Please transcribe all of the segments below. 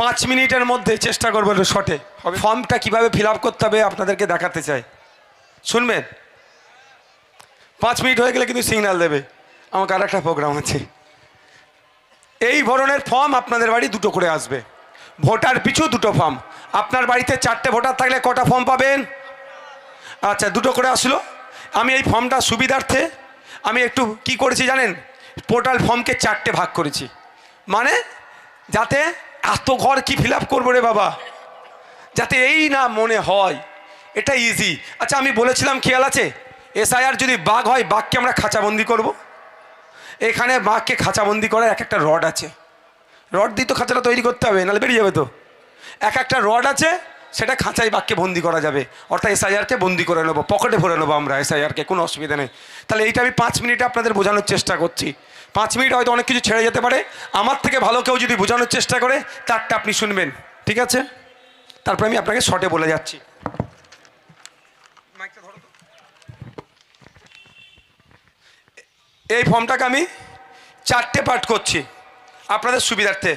পাঁচ মিনিটের মধ্যে চেষ্টা করব একটু শর্টে ফর্মটা কীভাবে ফিল আপ করতে হবে আপনাদেরকে দেখাতে চাই। শুনবেন? পাঁচ মিনিট হয়ে গেলে কিন্তু সিগন্যাল দেবে। আমাকে আর একটা প্রোগ্রাম আছে। এই ধরনের ফর্ম আপনাদের বাড়ি দুটো করে আসবে। ভোটার পিছু দুটো ফর্ম আপনার বাড়িতে চারটে ভোটার থাকলে কটা ফর্ম পাবেন? আচ্ছা দুটো করে আসলো। আমি এই ফর্মটা সুবিধার্থে আমি একটু কি করেছি জানেন? পোর্টাল ফর্মকে চারটে ভাগ করেছি। মানে যাতে এত ঘর কি ফিল আপ করব রে বাবা? যাতে এই না মনে হয়। এটা ইজি আচ্ছা আমি বলেছিলাম, খেয়াল আছে? এসআইআর যদি বাঘ হয়, বাঘকে আমরা খাঁচাবন্দি করব। এখানে বাঘকে খাঁচাবন্দি করার এক একটা রড আছে। রড দিয়ে তো খাঁচাটা তৈরি করতে হবে, নাহলে বেরিয়ে যাবে তো। এক একটা রড আছে, সেটা খাঁচায় বাঘকে বন্দি করা যাবে। অর্থাৎ এসআইআরকে বন্দি করে নেব, পকেটে ভরে নেব আমরা এসআইআরকে কোনো অসুবিধা নেই। তাহলে এইটা আমি পাঁচ মিনিটে আপনাদের বোঝানোর চেষ্টা করছি। পাঁচ মিনিট হয়তো অনেক কিছু ছেড়ে যেতে পারে। আমার থেকে ভালো কেউ যদি বোঝানোর চেষ্টা করে, তারটা আপনি শুনবেন। ঠিক আছে? তারপরে আমি আপনাকে শর্টে বলে যাচ্ছি। এই ফর্মটাকে আমি চারটে পার্ট করছি আপনাদের সুবিধার্থে।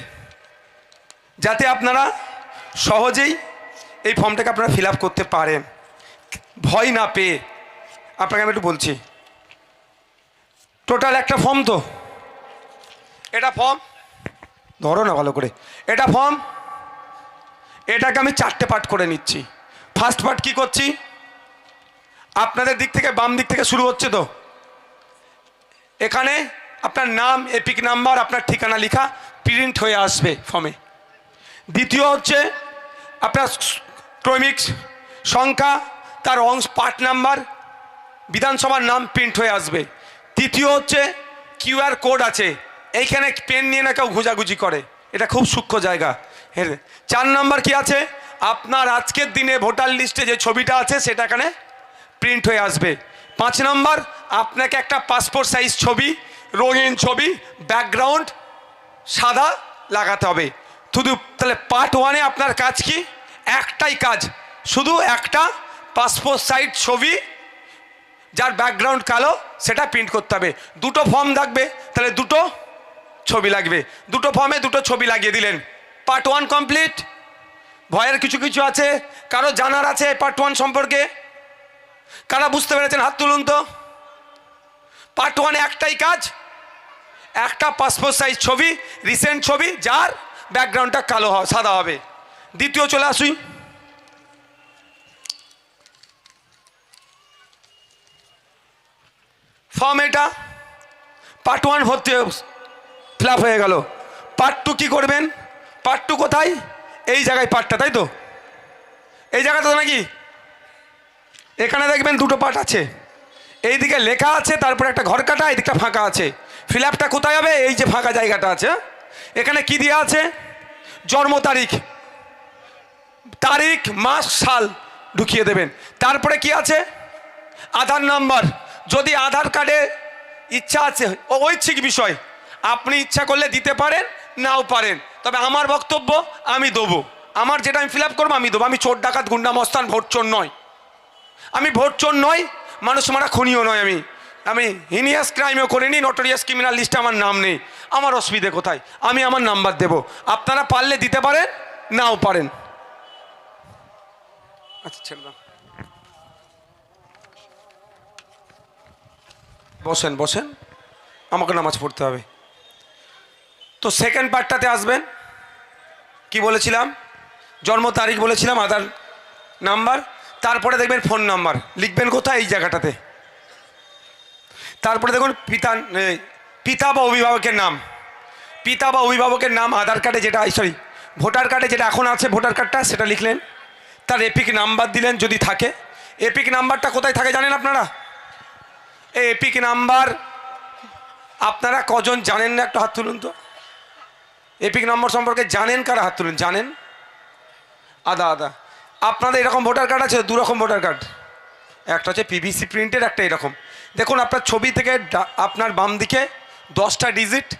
যাতে আপনারা সহজেই এই ফর্মটাকে আপনারা ফিল করতে পারেন। ভয় না পেয়ে। আপনাকে আমি একটু বলছি। টোটাল একটা ফর্ম তো। এটা ফর্ম ধরো না ভালো করে। এটা ফর্ম এটাকে আমি চারটে পার্ট করে নিচ্ছি। ফার্স্ট পার্ট কি করছি? আপনাদের দিক থেকে বাম দিক থেকে শুরু হচ্ছে তো। এখানে আপনার নাম, এপিক নাম্বার, আপনার ঠিকানা লেখা প্রিন্ট হয়ে আসবে ফর্মে দ্বিতীয় হচ্ছে আপনার ক্রমিক সংখ্যা, তার অংশ পার্ট নাম্বার বিধানসভার নাম প্রিন্ট হয়ে আসবে। তৃতীয় হচ্ছে কিউআর কোড আছে। এইখানে পেন নিয়ে না কেউ ঘুজাগুজি করে। এটা খুব সূক্ষ্ম জায়গা। হ্যাঁ চার নম্বর কি আছে? আপনার আজকের দিনে ভোটার লিস্টে যে ছবিটা আছে, সেটা এখানে প্রিন্ট হয়ে আসবে। পাঁচ নম্বর, আপনাকে একটা পাসপোর্ট সাইজ ছবি, রঙিন ছবি ব্যাকগ্রাউন্ড সাদা লাগাতে হবে। শুধু তাহলে পার্ট ওয়ানে আপনার কাজ কি? একটাই কাজ। শুধু একটা পাসপোর্ট সাইজ ছবি, যার ব্যাকগ্রাউন্ড কালো, সেটা প্রিন্ট করতে হবে। দুটো ফর্ম থাকবে। তাহলে দুটো ছবি লাগবে। দুটো ফর্মে দুটো ছবি লাগিয়ে দিলেন। পার্ট ওয়ান কমপ্লিট ভয়ের কিছু কিছু আছে? কারও জানার আছে পার্ট ওয়ান সম্পর্কে? কারা বুঝতে পেরেছেন হাত তুলুন তো? পার্ট ওয়ানে একটাই কাজ। একটা পাসপোর্ট সাইজ ছবি রিসেন্ট ছবি, যার ব্যাকগ্রাউন্ডটা কালো হ- সাদা হবে। দ্বিতীয় চলে আসুই ফর্ম এটা। পার্ট ওয়ান ভর্তি ফিল হয়ে গেল। পার্ট টু কী করবেন? পার্ট টু কোথায়? এই জায়গায় পার্টটা তাই তো? এই জায়গাটা তো নাকি? এখানে দেখবেন দুটো পার্ট আছে। এইদিকে লেখা আছে, তারপরে একটা ঘর কাটা এদিকটা ফাঁকা আছে। ফিল কোথায় হবে? এই যে ফাঁকা জায়গাটা আছে এখানে কি দেওয়া আছে? জন্ম তারিখ। তারিখ, মাস, সাল ঢুকিয়ে দেবেন। তারপরে কি আছে? আধার নাম্বার। যদি আধার কার্ডে ইচ্ছা আছে ঐচ্ছিক বিষয়। আপনি ইচ্ছা করলে দিতে পারেন, নাও পারেন। তবে আমার বক্তব্য, আমি দেবো। আমার যেটা আমি ফিল আপ করব, আমি দেবো। আমি চোর ডাকাত, গুন্ডা, মস্তান ভোট চোর নয়। আমি ভোট চোর নয়, মানুষ মারা খুনিও নয় আমি। আমি হিনিয়াস ক্রাইমও করিনি নটোরিয়াস ক্রিমিনাল লিস্টে আমার নাম নেই। আমার অসুবিধে কোথায়? আমি আমার নাম্বার দেব। আপনারা পারলে দিতে পারেন, নাও পারেন। আচ্ছা ছেড়ে দাও। বসেন বসেন। আমাকে নামাজ পড়তে হবে। তো সেকেন্ড পার্টটাতে আসবেন। কি বলেছিলাম? জন্ম তারিখ বলেছিলাম, আধার নাম্বার। তারপরে দেখবেন ফোন নাম্বার লিখবেন কোথায় এই জায়গাটাতে? তারপরে দেখুন পিতা পিতা বা অভিভাবকের নাম। পিতা বা অভিভাবকের নাম, আধার কার্ডে যেটা সরি ভোটার কার্ডে যেটা এখন আছে ভোটার কার্ডটা সেটা লিখলেন। তার এপিক নাম্বার দিলেন যদি থাকে। এপিক নাম্বারটা কোথায় থাকে জানেন আপনারা? এই এপিক নাম্বার আপনারা কজন জানেন না? একটু হাত তুলুন তো। এপিক নম্বর সম্পর্কে জানেন কারা হাত তুলুন? জানেন? আদা আদা। আপনাদের এরকম ভোটার কার্ড আছে? দু রকম ভোটার কার্ড। একটা হচ্ছে পিভিসি প্রিন্টের একটা এরকম। দেখুন, আপনার ছবি থেকে আপনার বাম দিকে দশটা ডিজিট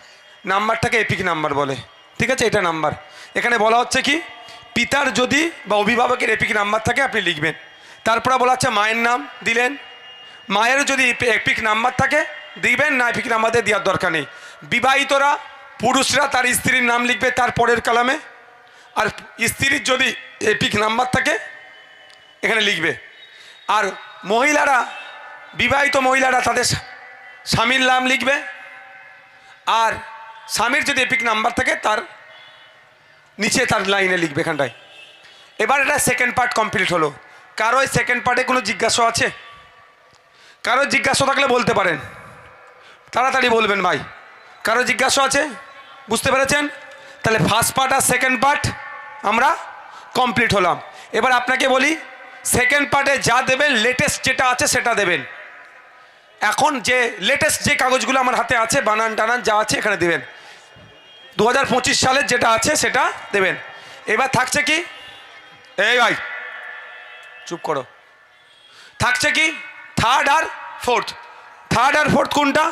নাম্বারটাকে এপিক নাম্বার বলে। ঠিক আছে? এটা নাম্বার। এখানে বলা হচ্ছে কি? পিতার যদি বা অভিভাবকের এপিক নাম্বার থাকে, আপনি লিখবেন। তারপরে বলা হচ্ছে মায়ের নাম দিলেন। মায়ের যদি এপিক নাম্বার থাকে, দিবেন। না এপিক নাম্বার দিয়ে দেওয়ার দরকার নেই। বিবাহিতরা পুরুষরা তার স্ত্রীর নাম লিখবে তার পরের কালামে। আর স্ত্রীর যদি এপিক নাম্বার থাকে, এখানে লিখবে। আর মহিলারা, বিবাহিত মহিলারা তাদের স্বামীর নাম লিখবে। আর স্বামীর যদি এপিক নাম্বার থাকে, তার নিচে তার লাইনে লিখবে এখানটায়। এবার এটা সেকেন্ড পার্ট কমপ্লিট হলো। কারও এই সেকেন্ড পার্টে কোনো জিজ্ঞাসা আছে? কারও জিজ্ঞাসা থাকলে বলতে পারেন। তাড়াতাড়ি বলবেন ভাই। কারও জিজ্ঞাসা আছে? বুঝতে পেরেছেন? তাহলে ফার্স্ট পার্ট আর সেকেন্ড পার্ট আমরা কমপ্লিট হলাম। এবার আপনাকে বলি সেকেন্ড পার্টে যা দেবেন লেটেস্ট যেটা আছে সেটা দেবেন। এখন যে লেটেস্ট যে কাগজগুলো আমার হাতে আছে, বানান টানান যা আছে এখানে দেবেন। দু হাজার পঁচিশ সালের যেটা আছে সেটা দেবেন। এবার থাকছে কি? এই ভাই, চুপ করো। থাকছে কি? থার্ড আর ফোর্থ থার্ড আর ফোর্থ কোনটা?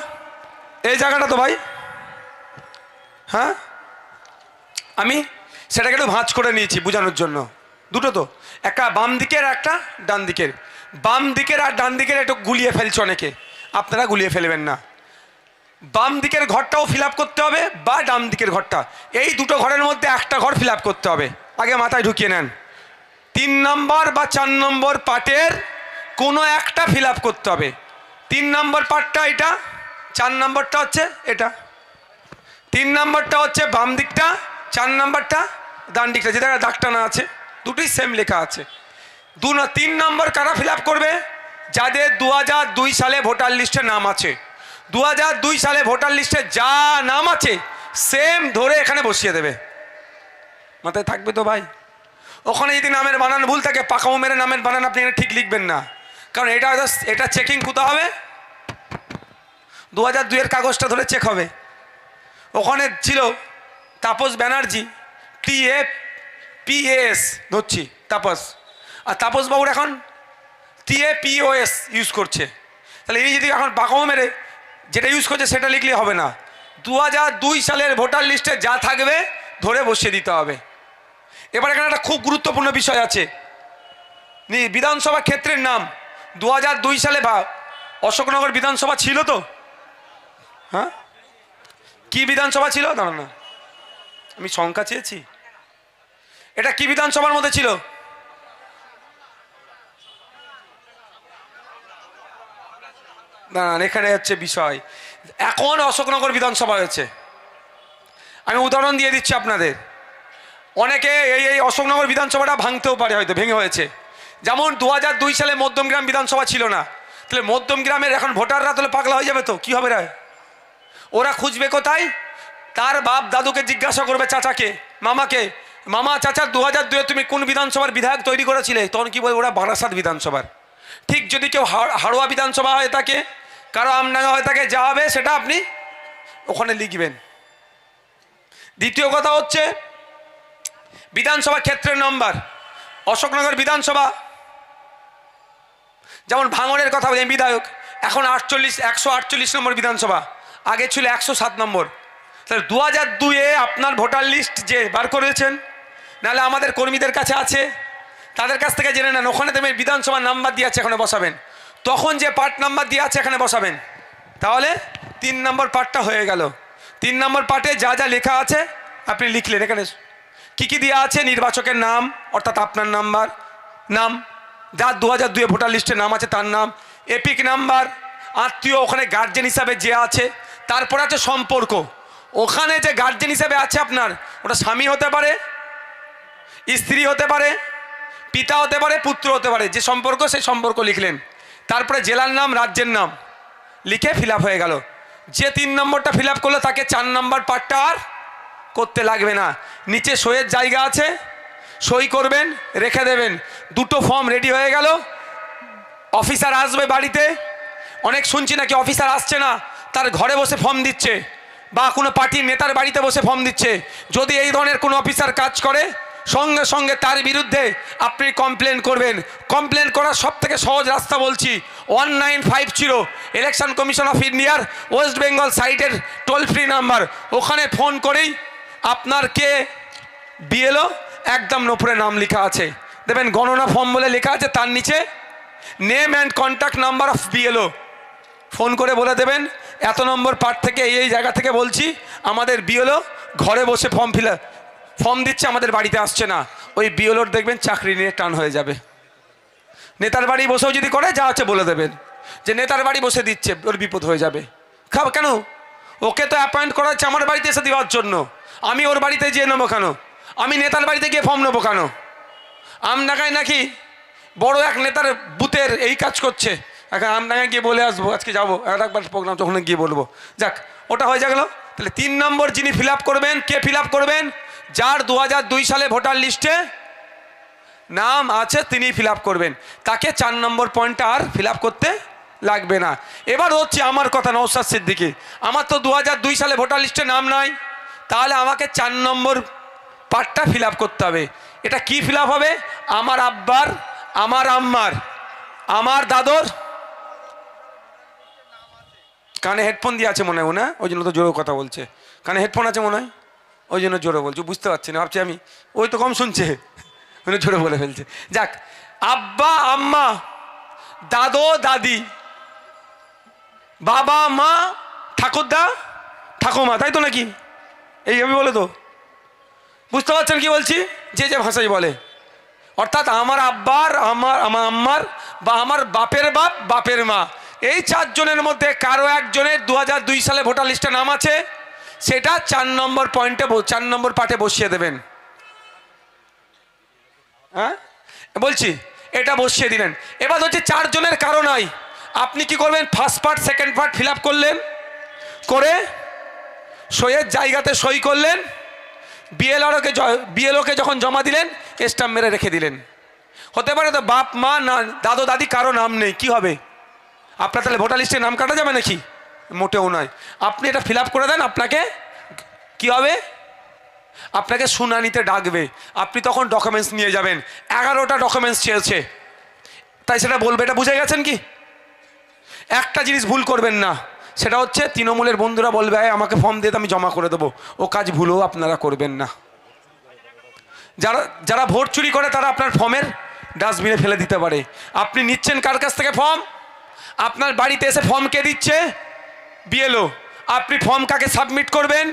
এই জায়গাটা তো ভাই হ্যাঁ? আমি সেটাকে একটু ভাঁজ করে নিয়েছি বোঝানোর জন্য। দুটো তো। একটা বাম দিকের একটা ডান দিকের। বাম দিকের আর ডান দিকের একটু গুলিয়ে ফেলছে অনেকে। আপনারা গুলিয়ে ফেলবেন না। বাম দিকের ঘরটাও ফিল করতে হবে বা ডান দিকের ঘরটা। এই দুটো ঘরের মধ্যে একটা ঘর ফিল করতে হবে। আগে মাথায় ঢুকিয়ে নেন। তিন নম্বর বা চার নম্বর পার্টের কোনো একটা ফিল করতে হবে। তিন নম্বর পার্টটা এটা, চার নম্বরটা হচ্ছে এটা। তিন নম্বরটা হচ্ছে বাম দিকটা, চার নাম্বারটা ডান দিকটা যেটা দাগটা না আছে, দুটোই সেম লেখা আছে। দু না, তিন নম্বর কারা ফিল করবে? যাদের দু দুই সালে ভোটার লিস্টে নাম আছে। দু দুই সালে ভোটার লিস্টে যা নাম আছে সেম ধরে এখানে বসিয়ে দেবে। মাথায় থাকবে তো ভাই? ওখানে যদি নামের বানান ভুল থাকে, পাকামো মেরে নামের বানান আপনি এখানে ঠিক লিখবেন না। কারণ এটা এটা চেকিং কোথা হবে? দু হাজার দুইয়ের কাগজটা ধরে চেক হবে। ওখানে ছিল Tapas Banerjee T A P S ধরছি, তাপস। আর তাপস বাবুর এখন টি এ পিওএস ইউজ করছে। তাহলে এই যদি এখন পাকামো মেরে, যেটা ইউজ করছে সেটা লিখলে হবে না। দু দুই সালের ভোটার লিস্টে যা থাকবে, ধরে বসিয়ে দিতে হবে। এবার এখানে একটা খুব গুরুত্বপূর্ণ বিষয় আছে। বিধানসভা ক্ষেত্রের নাম দু হাজার দুই সালে বা অশোকনগর বিধানসভা ছিল তো? হ্যাঁ? কি বিধানসভা ছিল? দাঁড়ান না। আমি সংখ্যা চেয়েছি। এটা কি বিধানসভার মধ্যে ছিল? দাঁড়ান, এখানে হচ্ছে বিষয়। এখন অশোকনগর বিধানসভা হয়েছে। আমি উদাহরণ দিয়ে দিচ্ছি আপনাদের। অনেকে এই এই অশোকনগর বিধানসভাটা ভাঙতেও পারে হয়তো, ভেঙে হয়েছে। যেমন দু দুই সালে মধ্যমগ্রাম বিধানসভা ছিল না। তাহলে মধ্যমগ্রামের এখন ভোটাররা তাহলে পাগলা হয়ে যাবে তো? কী হবে রে ওরা খুঁজবে কোথায়? তার বাপ দাদুকে জিজ্ঞাসা করবে চাচাকে, মামাকে। মামা, চাচা দু হাজার দুয়ে তুমি কোন বিধানসভার বিধায়ক তৈরি করেছিলে? তখন কি বলে ওরা বারাসাত বিধানসভার। ঠিক যদি কেউ হাড়- হাড়োয়া বিধানসভা হয়ে থাকে, কারও আমডাঙ্গা হয়ে থাকে, যা হবে সেটা আপনি ওখানে লিখবেন। দ্বিতীয় কথা হচ্ছে, বিধানসভা ক্ষেত্রের নম্বর, অশোকনগর বিধানসভা। যেমন ভাঙনের কথা বলি বিধায়ক, এখন আটচল্লিশ, একশো আটচল্লিশ নম্বর বিধানসভা। আগে ছিল একশো সাত নম্বর। তাহলে দু হাজার দুয়ে আপনার ভোটার লিস্ট যে বার করেছেন, নাহলে আমাদের কর্মীদের কাছে আছে। তাদের কাছ থেকে জেনে নেন, ওখানে তুমি বিধানসভার নাম্বার দিয়ে আছে, এখানে বসাবেন। তখন যে পার্ট নাম্বার দিয়ে আছে, এখানে বসাবেন। তাহলে তিন নম্বর পার্টটা হয়ে গেল। তিন নম্বর পার্টে যা যা লেখা আছে, আপনি লিখলেন এখানে। কি কি দেওয়া আছে? নির্বাচকের নাম, অর্থাৎ আপনার নাম্বার, নাম। যার দু হাজার দুয়ে ভোটার লিস্টে নাম আছে, তার নাম। এপিক নাম্বার, আত্মীয়, ওখানে গার্জেন হিসাবে যে আছে তারপর আছে সম্পর্ক। ওখানে যে গার্জেন হিসেবে আছে আপনার, ওটা স্বামী হতে পারে, স্ত্রী হতে পারে, পিতা হতে পারে, পুত্র হতে পারে, যে সম্পর্ক সেই সম্পর্ক লিখলেন। তারপরে জেলার নাম, রাজ্যের নাম, লিখে ফিল হয়ে গেল। যে তিন নম্বরটা ফিল করল, তাকে চার নম্বর পার্টটা আর করতে লাগবে না। নিচে সইয়ের জায়গা আছে, সই করবেন, রেখে দেবেন। দুটো ফর্ম রেডি হয়ে গেল। অফিসার আসবে বাড়িতে। অনেক শুনছি নাকি অফিসার আসছে না। তার ঘরে বসে ফর্ম দিচ্ছে বা কোনো পার্টির নেতার বাড়িতে বসে ফর্ম দিচ্ছে। যদি এই ধরনের কোনো অফিসার কাজ করে, সঙ্গে সঙ্গে তার বিরুদ্ধে আপনি কমপ্লেন করবেন। কমপ্লেন করার সব থেকে সহজ রাস্তা বলছি one nine five zero election commission of ইন্ডিয়ার ওয়েস্ট বেঙ্গল সাইটের টোল ফ্রি নাম্বার ওখানে ফোন করেই আপনার কে? বিএলও একদম নোপরে নাম লেখা আছে। দেখবেন গণনা ফর্ম বলে লেখা আছে, তার নিচে name and contact number of BLO phone করে বলে দেবেন এত নম্বর পার্ট থেকে এই এই জায়গা থেকে বলছি, আমাদের বিএলও ঘরে বসে ফর্ম ফিল ফর্ম দিচ্ছে, আমাদের বাড়িতে আসছে না। ওই বিওলোর দেখবেন চাকরি নিয়ে টান হয়ে যাবে। নেতার বাড়ি বসেও যদি করে, যা আছে বলে দেবেন। যে নেতার বাড়ি বসে দিচ্ছে, ওর বিপদ হয়ে যাবে। খাব কেন? ওকে তো অ্যাপয়েন্ট করা হচ্ছে আমার বাড়িতে এসে দেওয়ার জন্য। আমি ওর বাড়িতে যেয়ে নেব কেন? আমি নেতার বাড়িতে গিয়ে ফর্ম নেব কেন? আমডাঙ্গায় নাকি বড় এক নেতার বুথের এই কাজ করছে। এখন আমডাঙ্গায় গিয়ে বলে আসব, আজকে যাব। একবার প্রোগ্রাম তখন গিয়ে বলব। যাক, ওটা হয়ে গেল। তাহলে তিন নম্বর যিনি ফিল করবেন, কে ফিল করবেন? যার দু সালে ভোটার লিস্টে নাম আছে, তিনি ফিল করবেন। তাকে চার নম্বর পয়েন্টটা আর ফিল করতে লাগবে না। এবার হচ্ছে আমার কথা নৌসাদ সিদ্দিকি। আমার তো দু সালে ভোটার লিস্টে নাম নাই। তাহলে আমাকে চার নম্বর পার্টটা ফিল করতে হবে। এটা কি ফিল হবে? আমার আব্বার, আমার আম্মার, আমার দাদর কানে হেডফোন দিয়ে আছে মনে হয় না? ওই জন্য তো জোরে কথা বলছে। কানে হেডফোন আছে মনে হয়? ওই জন্য জোরে বলছে, বুঝতে পারছি না, ভাবছি আমি, ওই তো কম শুনছে। ওই জোরে বলে ফেলছে। যাক, আব্বা, আম্মা, দাদো, দাদি, বাবা, মা, ঠাকুরদা ঠাকুমা তাই তো নাকি? এই আমি বলে তো। বুঝতে পারছেন কি বলছি? যে যে ভাষাই বলে। অর্থাৎ আমার আব্বার, আমার আমার আম্মার বা আমার বাপের বাপ, বাপের মা। এই চারজনের মধ্যে কারও একজনের দু সালে ভোটার লিস্টে নাম আছে, সেটা চার নম্বর পয়েন্টে চার নম্বর পার্টে বসিয়ে দেবেন। হ্যাঁ? বলছি, এটা বসিয়ে দিলেন এবার হচ্ছে চারজনের কারও নাই। আপনি কি করবেন? First part, second part fill করলেন, করে সইয়ের জায়গাতে সই করলেন, বিএলআরওকে বিএলওকে যখন জমা দিলেন, স্টাম্প মেরে রেখে দিলেন। হতে পারে তো বাপ, মা, না, দাদু, দাদি, কারও নাম নেই, কি হবে? আপনার তাহলে ভোটার লিস্টে নাম কাটা যাবে নাকি? মোটেও নয়। আপনি এটা ফিল করে দেন আপনাকে কি হবে? আপনাকে শুনানিতে ডাকবে। আপনি তখন ডকুমেন্টস নিয়ে যাবেন। এগারোটা ডকুমেন্টস চেয়েছে। তাই সেটা বলবে এটা বুঝে গেছেন কি? একটা জিনিস ভুল করবেন না। সেটা হচ্ছে তৃণমূলের বন্ধুরা বলবে "এই, আমাকে ফর্ম দিয়ে আমি জমা করে দেবো। ও কাজ ভুলও আপনারা করবেন না। যারা যারা ভোট চুরি করে তারা আপনার ফর্মের ডাস্টবিনে ফেলে দিতে পারে। আপনি নিচ্ছেন কার কাছ থেকে ফর্ম আপনার বাড়িতে এসে ফর্ম কে দিচ্ছে? বিএলও আপনি ফর্ম কাকে সাবমিট করবেন?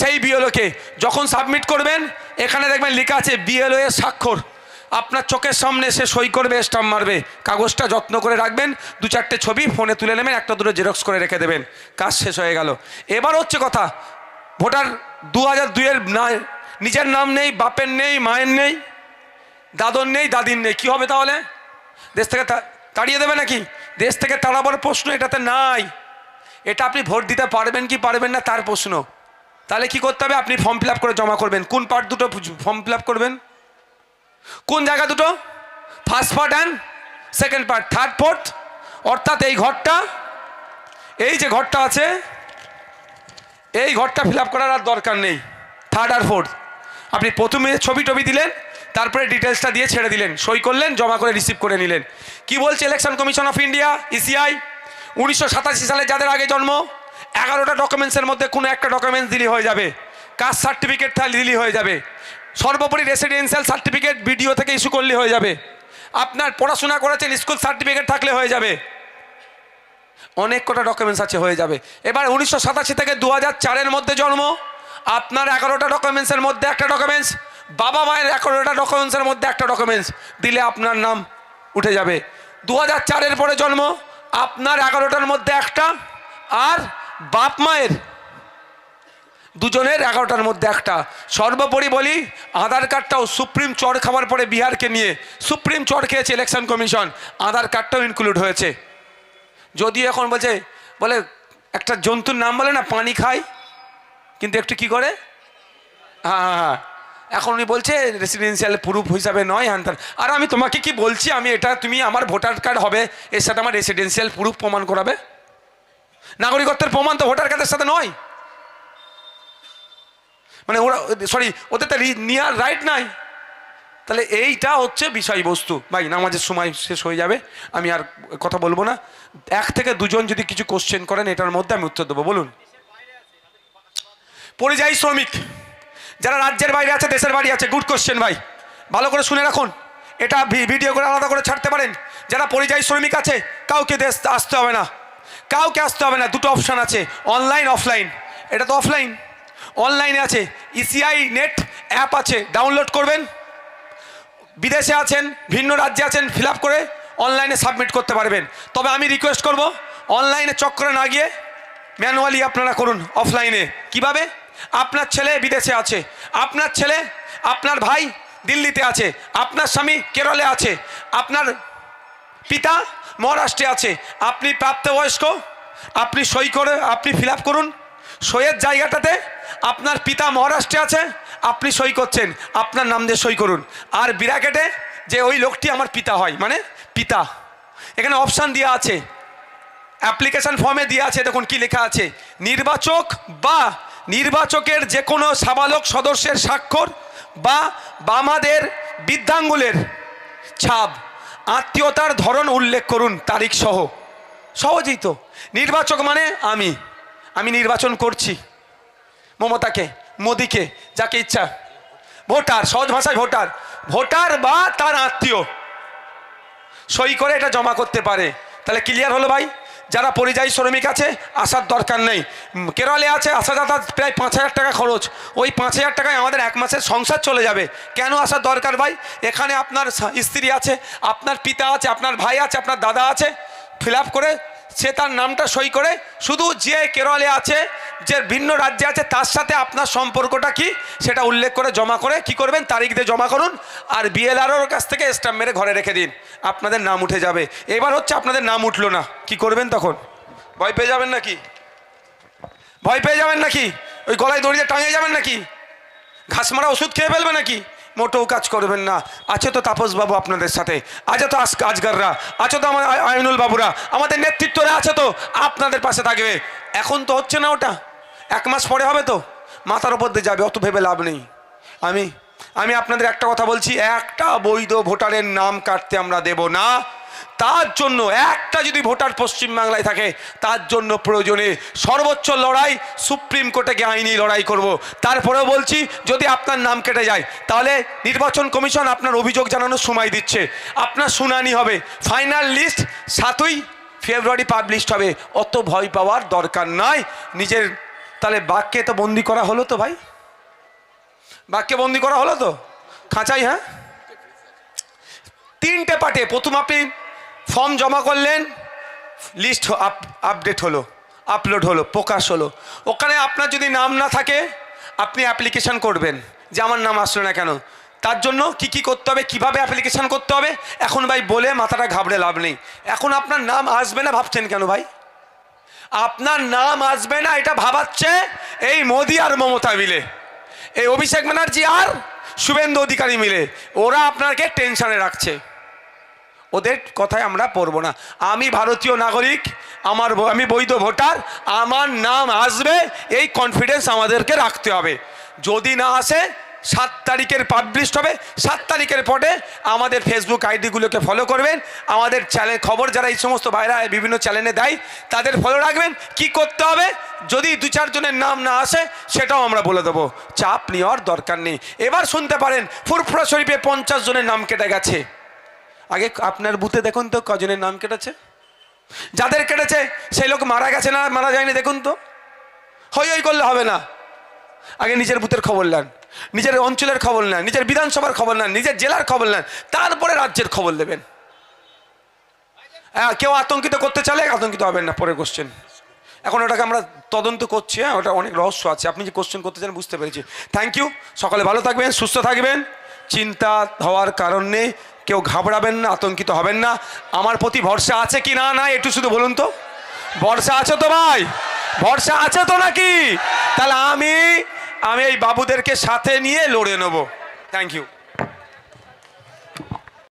সেই বিএলওকে যখন সাবমিট করবেন, এখানে দেখবেন লেখা আছে বিএলও এর স্বাক্ষর। আপনার চোখের সামনে সে সই করবে স্টাম্প মারবে। কাগজটা যত্ন করে রাখবেন, দু চারটে ছবি ফোনে তুলে নেবেন, একটা দুটো জেরক্স করে রেখে দেবেন। কাজ শেষ হয়ে গেল। এবার হচ্ছে কথা, ভোটার দু হাজার দুইয়ের না, নিজের নাম নেই, বাপের নেই, মায়ের নেই, দাদর নেই, দাদির নেই। কী হবে তাহলে? দেশ থেকে তাড়িয়ে দেবে নাকি? দেশ থেকে তাড়াবার প্রশ্ন, এটাতে নাই। এটা আপনি ভোট দিতে পারবেন কি পারবেন না, তার প্রশ্ন। তাহলে কি করতে হবে? আপনি ফর্ম ফিল করে জমা করবেন। কোন পার্ট দুটো ফর্ম ফিল করবেন? কোন জায়গা দুটো? First part and second part third fourth অর্থাৎ এই ঘরটা, এই যে ঘরটা আছে, এই ঘরটা ফিল করার আর দরকার নেই। থার্ড আর ফোর্থ আপনি প্রথমে ছবি টবি দিলেন তারপরে ডিটেলসটা দিয়ে ছেড়ে দিলেন। সই করলেন, জমা করে রিসিভ করে নিলেন। কি বলছে election commission of India ECI উনিশশো সাতাশি সালে যাদের আগে জন্ম, এগারোটা ডকুমেন্টসের মধ্যে কোনো একটা ডকুমেন্টস দিলি হয়ে যাবে। কাস্ট সার্টিফিকেট দিলি হয়ে যাবে। সর্বোপরি রেসিডেন্সিয়াল সার্টিফিকেট বিডিও থেকে ইস্যু করলে হয়ে যাবে। আপনার পড়াশোনা করেছেন স্কুল সার্টিফিকেট থাকলে হয়ে যাবে। অনেক কটা ডকুমেন্টস আছে, হয়ে যাবে। এবার উনিশশো সাতাশি থেকে দু হাজার মধ্যে জন্ম, আপনার এগারোটা ডকুমেন্টসের মধ্যে একটা ডকুমেন্টস বাবা মায়ের এগারোটা ডকুমেন্টসের মধ্যে একটা ডকুমেন্টস দিলে আপনার নাম উঠে যাবে। দু হাজার চারের পরে জন্ম, আপনার এগারোটার মধ্যে একটা, আর বাপ মায়ের দুজনের এগারোটার মধ্যে একটা। সর্বোপরি বলি, আধার কার্ডটাও সুপ্রিম চর খাওয়ার পরে বিহারকে নিয়ে, সুপ্রিম চড় খেয়েছে ইলেকশন কমিশন আধার কার্ডটাও ইনক্লুড হয়েছে। যদিও এখন বলছে, বলে একটা জন্তুর নাম বলে না, পানি খায় কিন্তু একটু কি করে? হ্যাঁ হ্যাঁ হ্যাঁ। এখন উনি বলছে রেসিডেন্সিয়াল প্রুফ হিসাবে নয় হ্যান। আর আমি তোমাকে কি বলছি, আমি এটা, তুমি আমার ভোটার কার্ড হবে, এর সাথে আমার রেসিডেন্সিয়াল প্রুফ প্রমাণ করাবে? নাগরিকত্বের প্রমাণ তো ভোটার কার্ডের সাথে নয়। মানে ওরা সরি ওদের তো নেওয়ার রাইট নাই। তাহলে এইটা হচ্ছে বিষয়বস্তু। ভাই, নামাজের সময় শেষ হয়ে যাবে, আমি আর কথা বলব না। এক থেকে দুজন যদি কিছু কোশ্চেন করেন, এটার মধ্যে আমি উত্তর দেবো, বলুন। পরিযায়ী শ্রমিক। যারা রাজ্যের বাইরে আছে, দেশের বাড়ি আছে গুড কোশ্চেন ভাই। ভালো করে শুনে রাখুন। এটা ভিডিও করে আলাদা করে ছাড়তে পারেন। যারা পরিযায়ী শ্রমিক আছে, কাউকে দেশ আসতে হবে না। কাউকে আসতে হবে না, দুটো অপশান আছে অনলাইন অফলাইন এটা তো অফলাইন অনলাইনে আছে ইসিআই নেট অ্যাপ আছে ডাউনলোড করবেন। বিদেশে আছেন, ভিন্ন রাজ্যে আছেন ফিল করে অনলাইনে সাবমিট করতে পারবেন। তবে আমি রিকোয়েস্ট করব অনলাইনে চক্করে না গিয়ে ম্যানুয়ালি আপনারা করুন অফলাইনে কীভাবে? আপনার ছেলে বিদেশে আছে, আপনার ছেলে, আপনার ভাই দিল্লিতে আছে, আপনার স্বামী কেরলে আছে, আপনার পিতা মহারাষ্ট্রে আছে, আপনি প্রাপ্তবয়স্ক, আপনি সই করে, আপনি ফিল করুন, সইয়ের জায়গাটাতে আপনার পিতা মহারাষ্ট্রে আছে, আপনি সই করছেন, আপনার নাম দিয়ে সই করুন। আর বিরাকেটে যে ওই লোকটি আমার পিতা হয় মানে পিতা। এখানে অপশান দেওয়া আছে অ্যাপ্লিকেশন ফর্মে দেওয়া আছে, দেখুন কি লেখা আছে, নির্বাচক বা নির্বাচকের যে কোনো সাবালক সদস্যের স্বাক্ষর বা বামাদের বৃদ্ধাঙ্গুলের ছাপ, আত্মীয়তার ধরন উল্লেখ করুন, তারিখ সহ। সহজেই তো। নির্বাচক মানে আমি। আমি নির্বাচন করছি। মমতাকে, মোদিকে, যাকে ইচ্ছা। ভোটার, সহজ ভাষায় ভোটার। ভোটার বা তার আত্মীয়। সই করে এটা জমা করতে পারে। তাহলে ক্লিয়ার হলো ভাই? যারা পরিযায়ী শ্রমিক আছে, আসার দরকার নেই। কেরলে আছে আসা যাতায়াত প্রায় পাঁচ হাজার টাকা খরচ। ওই পাঁচ হাজার টাকায় আমাদের এক মাসের সংসার চলে যাবে। কেন আসার দরকার ভাই? এখানে আপনার স্ত্রী আছে, আপনার পিতা আছে, আপনার ভাই আছে, আপনার দাদা আছে। ফিল করে সে তার নামটা সই করে, শুধু যে কেরলে আছে, যে ভিন্ন রাজ্যে আছে, তার সাথে আপনার সম্পর্কটা কি, সেটা উল্লেখ করে, জমা করে, কি করবেন, তারিখ দিয়ে জমা করুন, আর বিএলআরওর কাছ থেকে স্ট্যাম্প মেরে ঘরে রেখে দিন। আপনাদের নাম উঠে যাবে। এবার হচ্ছে আপনাদের নাম উঠল না। কি করবেন তখন? ভয় পেয়ে যাবেন নাকি? ভয় পেয়ে যাবেন নাকি? ওই গলায় দড়িয়ে টাঙিয়ে যাবেন নাকি? ঘাস মারা ওষুধ খেয়ে ফেলবে নাকি? মোটেও কাজ করবেন না। আছে তো তাপসবাবু আপনাদের সাথে। আছে তো আজ- আজগাররা। আছে তো আমার আইনুল বাবুরা। আমাদের নেতৃত্বরা আছে তো। আপনাদের পাশে থাকবে। এখন তো হচ্ছে না ওটা। এক মাস পরে হবে তো। মাথার ওপর দিয়ে যাবে, অত ভেবে লাভ নেই। আমি আমি আপনাদের একটা কথা বলছি। একটা বৈধ ভোটারের নাম কাটতে আমরা দেব না। তার জন্য একটা যদি ভোটার পশ্চিমবাংলায় থাকে, তার জন্য প্রয়োজনে সর্বোচ্চ লড়াই সুপ্রিম কোর্টে গিয়ে আইনি লড়াই করব। তারপরেও বলছি, যদি আপনার নাম কেটে যায়, তাহলে নির্বাচন কমিশন আপনার অভিযোগ জানানোর সময় দিচ্ছে। আপনার শুনানি হবে। ফাইনাল লিস্ট সাতই ফেব্রুয়ারি পাবলিশড হবে। অত ভয় পাওয়ার দরকার নাই। নিজের, তাহলে বাক্যে তো বন্দি করা হলো তো ভাই? বাক্যে বন্দি করা হলো তো? খাঁচাই হ্যাঁ? তিনটে পার্টে, প্রথম আপনি ফর্ম জমা করলেন লিস্ট আপ আপডেট হলো আপলোড হলো, প্রকাশ হলো। ওখানে আপনার যদি নাম না থাকে, আপনি অ্যাপ্লিকেশন করবেন। যে আমার নাম আসলো না কেন? তার জন্য কি কি করতে হবে, কীভাবে অ্যাপ্লিকেশন করতে হবে? এখন ভাই বলে মাথাটা ঘাবড়ে লাভ নেই। এখন আপনার নাম আসবে না ভাবছেন কেন ভাই? আপনার নাম আসবে না, এটা ভাবাচ্ছে এই মোদি আর মমতা মিলে। এই অভিষেক ব্যানার্জি আর শুভেন্দু অধিকারী মিলে। ওরা আপনাকে টেনশনে রাখছে। ওদের কথায় আমরা পড়ব না। আমি ভারতীয় নাগরিক, আমার আমি বৈধ ভোটার, আমার নাম আসবে, এই কনফিডেন্স আমাদেরকে রাখতে হবে। যদি না আসে, সাত তারিখের পাবলিশ হবে, সাত তারিখের পরে আমাদের ফেসবুক আইডিগুলোকে ফলো করবেন। আমাদের চ্যানেল খবর যারা এই সমস্ত ভাইরা বিভিন্ন চ্যানেলে দেয়, তাদের ফলো রাখবেন। কি করতে হবে? যদি দু চারজনের নাম না আসে, সেটাও আমরা বলে দেবো। চাপ নেওয়ার দরকার নেই। এবার শুনতে পারেন, ফুরফুরা শরীফে পঞ্চাশ জনের নাম কেটে গেছে। আগে আপনার বুথে দেখুন তো কজনের নাম কেটেছে? যাদের কেটেছে, সেই লোক মারা গেছে না, মারা যায়নি দেখুন তো। হই হই করলে হবে না। আগে নিজের বুথের খবর নেন, নিজের অঞ্চলের খবর নেন, নিজের বিধানসভার খবর নেন, নিজের জেলার খবর নেন, তারপরে রাজ্যের খবর দেবেন। হ্যাঁ কেউ আতঙ্কিত করতে চালে আতঙ্কিত হবেন না, পরের কোশ্চেন এখন ওটাকে আমরা তদন্ত করছি হ্যাঁ ওটা অনেক রহস্য আছে। আপনি যে কোশ্চেন করতে চান, বুঝতে পেরেছি। থ্যাংক ইউ সকালে ভালো থাকবেন, সুস্থ থাকবেন। চিন্তা হওয়ার কারণ নেই। কেউ ঘাবড়াবেন না, আতঙ্কিত হবেন না। আমার প্রতি ভরসা আছে কি না না, একটু শুধু বলুন তো। ভরসা আছে তো ভাই? ভরসা আছে তো নাকি? তাহলে আমি আমি এই বাবুদেরকে সাথে নিয়ে লড়ে নেব। Thank you